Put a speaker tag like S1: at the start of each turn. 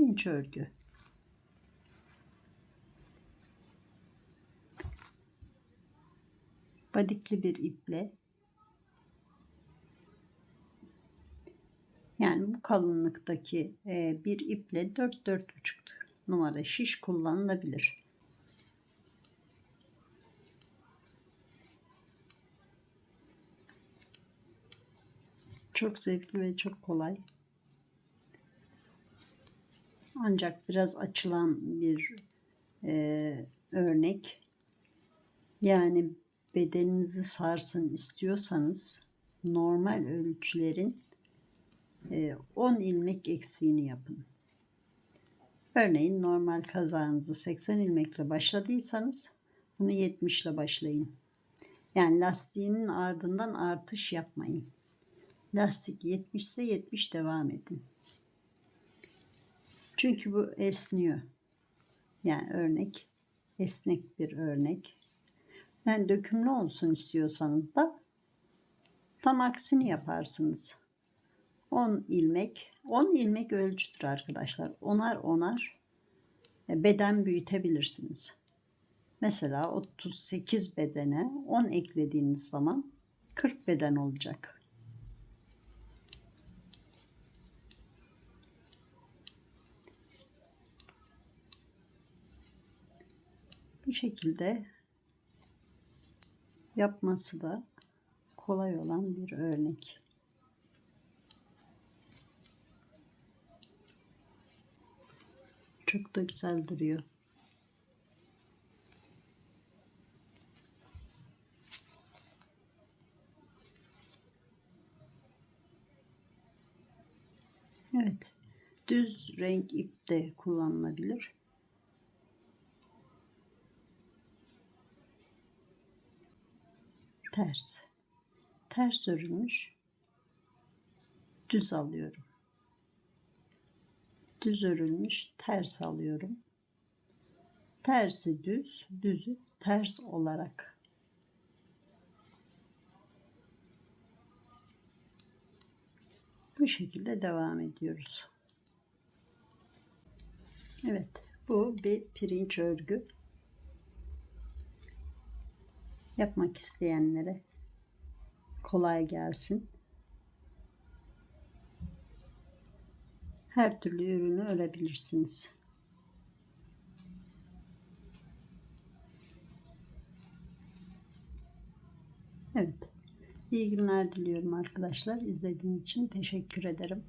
S1: pirinç örgü. Badikli bir iple yani bu kalınlıktaki e, bir iple 4-4,5 numara şiş kullanılabilir. Çok zevkli ve çok kolay. Ancak biraz açılan bir e, örnek. Yani bedeninizi sarsın istiyorsanız normal ölçülerin e, 10 ilmek eksiğini yapın. Örneğin normal kazağınızı 80 ilmekle başladıysanız bunu 70 ile başlayın. Yani lastiğinin ardından artış yapmayın. Lastik 70 ise 70 devam edin. Çünkü bu esniyor. Yani örnek esnek bir örnek. Yani dökümlü olsun istiyorsanız da tam aksini yaparsınız. 10 ilmek, 10 ilmek ölçüdür arkadaşlar. Onar onar e, beden büyütebilirsiniz. Mesela 38 bedene 10 eklediğiniz zaman 40 beden olacak. Bu şekilde yapması da kolay olan bir örnek. Çok da güzel duruyor. Evet. Düz renk ip de kullanılabilir. Ters. Ters örülmüş. Düz alıyorum. Düz örülmüş ters alıyorum. Tersi düz düzü ters olarak. Bu şekilde devam ediyoruz. Evet bu bir pirinç örgü yapmak isteyenlere kolay gelsin. Her türlü ürünü örebilirsiniz. Evet. İyi günler diliyorum arkadaşlar. İzlediğiniz için teşekkür ederim.